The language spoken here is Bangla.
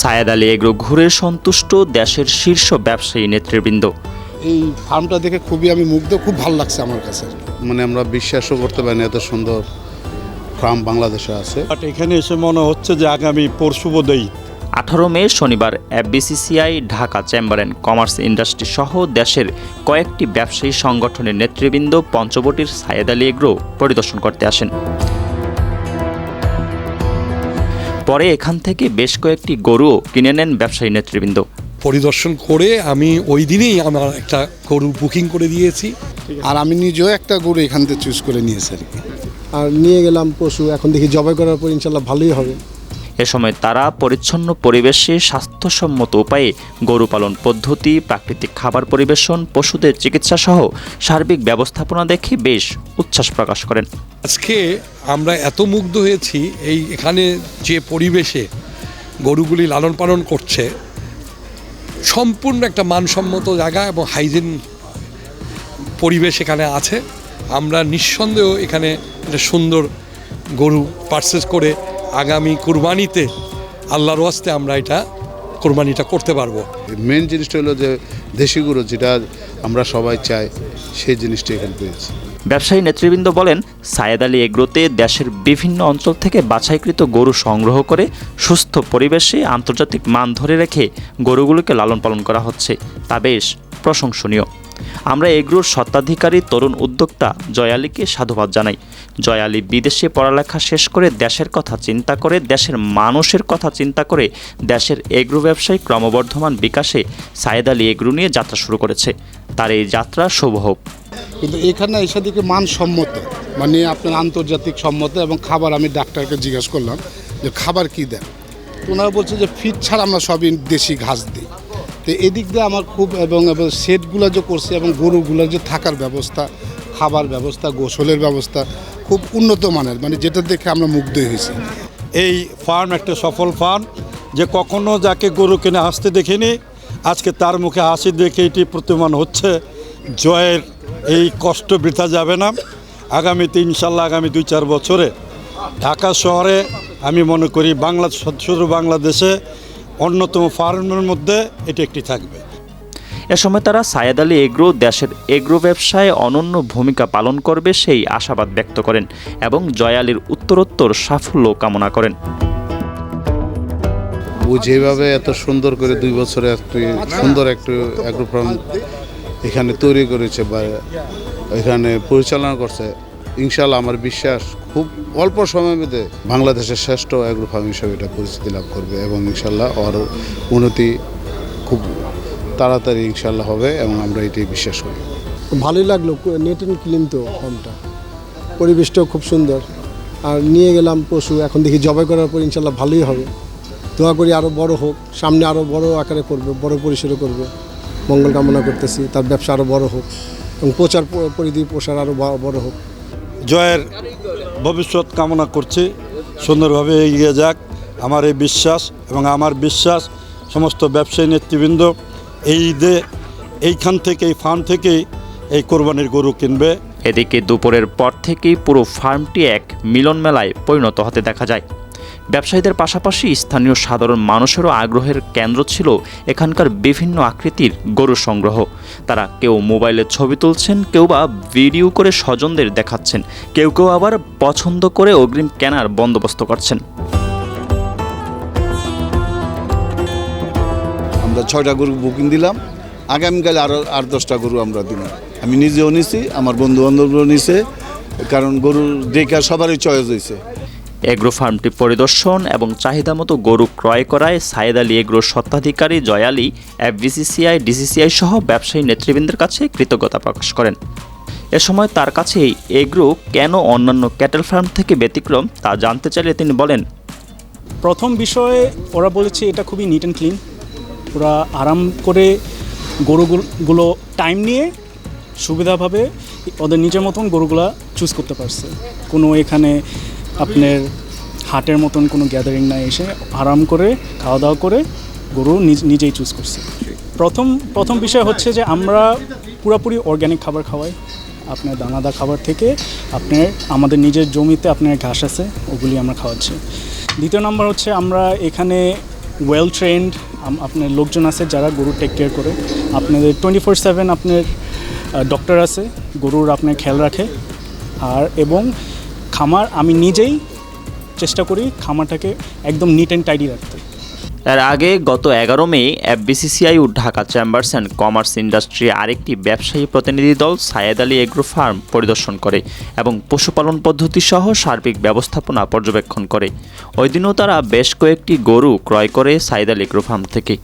সায়েদ আলী এগ্রো ঘুরে সন্তুষ্ট দেশের শীর্ষ ব্যবসায়ী নেতৃবৃন্দ। এই ফার্মটা দেখে খুবই আমি মুগ্ধ খুব ভালো লাগছে আমার কাছে। মানে আমরা বিশ্বাসও করতে পারিনি এত সুন্দর ফার্ম বাংলাদেশে আছে। বাট এখানে এসে মনে হচ্ছে যে আগামী পরশু বোধহয় আঠারো মে শনিবার FBCCI Dhaka chamber and commerce industry সহ দেশের কয়েকটি ব্যবসায়ী সংগঠনের নেতৃবৃন্দ পঞ্চবটির সায়েদ আলী এগ্রো পরিদর্শন করতে আসেন। পরে এখান থেকে বেশ কয়েকটি গরুও কিনে নেন ব্যবসায়ী নেতৃবৃন্দ। পরিদর্শন করে আমি ওই দিনেই আমার একটা গরু বুকিং করে দিয়েছি। আর আমি নিজেও একটা গরু এখান থেকে চুজ করে নিয়েছি আর কি। আর নিয়ে গেলাম পশু এখন দেখি জবাই করার পর ইনশাল্লাহ ভালোই হবে। এ সময় তারা পরিচ্ছন্ন পরিবেশে স্বাস্থ্যসম্মত উপায়ে গরু পালন পদ্ধতি, প্রাকৃতিক খাবার পরিবেশন, পশুদের চিকিৎসা সহ সার্বিক ব্যবস্থাপনা দেখে বেশ উচ্ছ্বাস প্রকাশ করেন। আজকে আমরা এত মুগ্ধ হয়েছি এই এখানে যে পরিবেশে গরুগুলি লালন পালন করছে, সম্পূর্ণ একটা মানসম্মত জায়গা এবং হাইজিন পরিবেশ এখানে আছে। আমরা নিঃসন্দেহ এখানে একটা সুন্দর গরু পারচেস করে আগামী কুরবানিতে আল্লাহর ওয়াস্তে আমরা এটা কোরবানিটা করতে পারব। মেন জিনিসটা হলো যে দেশি গরু যেটা আমরা সবাই চাই সেই জিনিসটা এখানে পেয়েছি। ব্যবসায়ী নেতৃবৃন্দ বলেন সায়েদ আলী এগ্রোতে দেশের বিভিন্ন অঞ্চল থেকে বাছাইকৃত গরু সংগ্রহ করে সুস্থ পরিবেশে আন্তর্জাতিক মান ধরে রেখে গরুগুলোকে লালন পালন করা হচ্ছে। তা বেশ প্রশংসনীয়। আমরা এগ্রোর স্বত্বাধিকারী তরুণ উদ্যোক্তা জয়ালিকে সাধুবাদ জানাই। জয়ালি বিদেশে পড়ালেখা শেষ করে দেশের কথা চিন্তা করে, দেশের মানুষের কথা চিন্তা করে দেশের এগ্রো ব্যবসায়ী ক্রমবর্ধমান বিকাশে সায়েদ আলী এগ্রো নিয়ে যাত্রা শুরু করেছে। তার এই যাত্রা শুভ হোক। কিন্তু এখানে এসে দিকে মানসম্মত মানে আপনার আন্তর্জাতিক সম্মত এবং খাবার আমি ডাক্তারকে জিজ্ঞেস করলাম যে খাবার কি দেন? ওনারা বলছে যে ফিট ছাড়া আমরা সবই দেশি ঘাস দিই। তো এদিক দিয়ে আমার খুব এবং সেটগুলো যে করছে এবং গরুগুলোর যে থাকার ব্যবস্থা, খাবার ব্যবস্থা, গোসলের ব্যবস্থা খুব উন্নত মানের মানে যেটা দেখে আমরা মুগ্ধ হয়েছি। এই ফার্ম একটা সফল ফার্ম, যে কখনো যাকে গরু কিনে হাসতে দেখিনি, আজকে তার মুখে হাসি দেখে এটি প্রতিমান হচ্ছে। জয়ের এই কষ্ট বৃথা যাবে না। আগামীতে ইনশাল্লাহ আগামী দুই, চার বছরে ঢাকা শহরে আমি মনে করি বাংলা শুধু বাংলাদেশে অন্যতম ফার্মের মধ্যে এটি একটি থাকবে। এ সময় তারা সায়েদ আলী এগ্রো দেশের এগ্রো ব্যবসায় অনন্য ভূমিকা পালন করবে সেই আশাবাদ ব্যক্ত করেন এবং জয়ালির উত্তরোত্তর সাফল্য কামনা করেন। ও যেভাবে এত সুন্দর করে দুই বছরে একটি সুন্দর একটু অ্যাগ্রো ফার্ম এখানে তৈরি করেছে বা এখানে পরিচালনা করছে ইনশাল্লাহ আমার বিশ্বাস খুব অল্প সময়ের মধ্যে বাংলাদেশের শ্রেষ্ঠ অ্যাগ্রো ফার্ম হিসেবে এটা পরিচিতি লাভ করবে এবং ইনশাল্লাহ ওর উন্নতি খুব তাড়াতাড়ি ইনশাল্লাহ হবে এবং আমরা এটি বিশ্বাস করি। ভালোই লাগল নেট অ্যান্ড ক্লিন তো ফার্মটা। পরিবেশটাও খুব সুন্দর। আর নিয়ে গেলাম পশু এখন দেখি জবাই করার পর ইনশাল্লাহ ভালোই হবে। দোয়া করি আরও বড় হোক সামনে আরও বড় আকারে করবে বড় পরিসরে করবে। মঙ্গল কামনা করতেছি তার ব্যবসা আরও বড় হোক এবং প্রচার পরিধি প্রসার আরও বড় হোক। জয়ের ভবিষ্যৎ কামনা করছি সুন্দরভাবে এগিয়ে যাক। আমার এই বিশ্বাস এবং আমার বিশ্বাস সমস্ত ব্যবসায়ী নেতৃবৃন্দ এই ঈদে এইখান থেকে, এই ফার্ম থেকেই এই কোরবানির গরু কিনবে। এদিকে দুপুরের পর থেকেই পুরো ফার্মটি এক মিলন মেলায় পরিণত হতে দেখা যায়। ব্যবসায়ীদের পাশাপাশি স্থানীয় সাধারণ মানুষেরও আগ্রহের কেন্দ্র ছিল এখানকার বিভিন্ন আকৃতির গরু সংগ্রহ। তারা কেউ মোবাইলে ছবি তুলছেন, কেউ বা ভিডিও করে স্বজনদের দেখাচ্ছেন, কেউ কেউ আবার পছন্দ করে অগ্রিম কেনার বন্দোবস্ত করছেন। আমরা ছয়টা গরু বুকিং দিলাম। আগামীকাল আরও আট দশটা গরু আমরা দিলাম আমি নিজেও নিছি আমার বন্ধু বান্ধবরাও নিছে কারণ গরুর দেখে সবারই চয়েস হয়েছে এগ্রো ফার্মটি পরিদর্শন এবং চাহিদা মতো গরু ক্রয় করায় সায়েদ আলী এগ্রোর স্বত্বাধিকারী জয়ালি এফবিসিসিআই ডিসিসিআই সহ ব্যবসায়ী নেতৃবৃন্দের কাছে কৃতজ্ঞতা প্রকাশ করেন। এ সময় তার কাছে এগ্রো কেন অন্যান্য ক্যাটেল ফার্ম থেকে ব্যতিক্রম তা জানতে চাইলে তিনি বলেন প্রথম বিষয়ে ওরা বলেছে এটা খুবই নিট অ্যান্ড ক্লিন ওরা আরাম করে গরুগুলো টাইম নিয়ে সুবিধাভাবে ওদের নিজের মতন গরুগুলা চুজ করতে পারছে। কোনো এখানে আপনার হাটের মতন কোনো গ্যাদারিং না এসে আরাম করে খাওয়া দাওয়া করে গরু নিজ- নিজেই চুজ করছে। প্রথম প্রথম বিষয় হচ্ছে যে আমরা পুরোপুরি অর্গ্যানিক খাবার খাওয়াই। আপনার দানাদার খাবার থেকে আপনার আমাদের নিজের জমিতে আপনার ঘাস আছে, ওগুলি আমরা খাওয়াচ্ছি। দ্বিতীয় নম্বর হচ্ছে আমরা এখানে ওয়েল ট্রেন্ড আপনার লোকজন আছে যারা গরু টেক কেয়ার করে। আপনাদের টোয়েন্টি ফোর সেভেন আপনার ডক্টর আছে, গরুর আপনার খেয়াল রাখে। আর এবং খামার, আমি নিজেই চেষ্টা করি খামারটাকে একদম নিট অ্যান্ড টাইডি রাখতে। এর আগে গত এগারো May FBCCI O Dhaka chambers and commerce industry আরেকটি ব্যবসায়ী প্রতিনিধি দল সায়েদ আলী এগ্রো ফার্ম পরিদর্শন করে এবং পশুপালন পদ্ধতি সহ সার্বিক ব্যবস্থাপনা পর্যবেক্ষণ করে। ওই দিনও তারা বেশ কয়েকটি গরু ক্রয় করে সায়েদ আলী এগ্রো ফার্ম থেকে।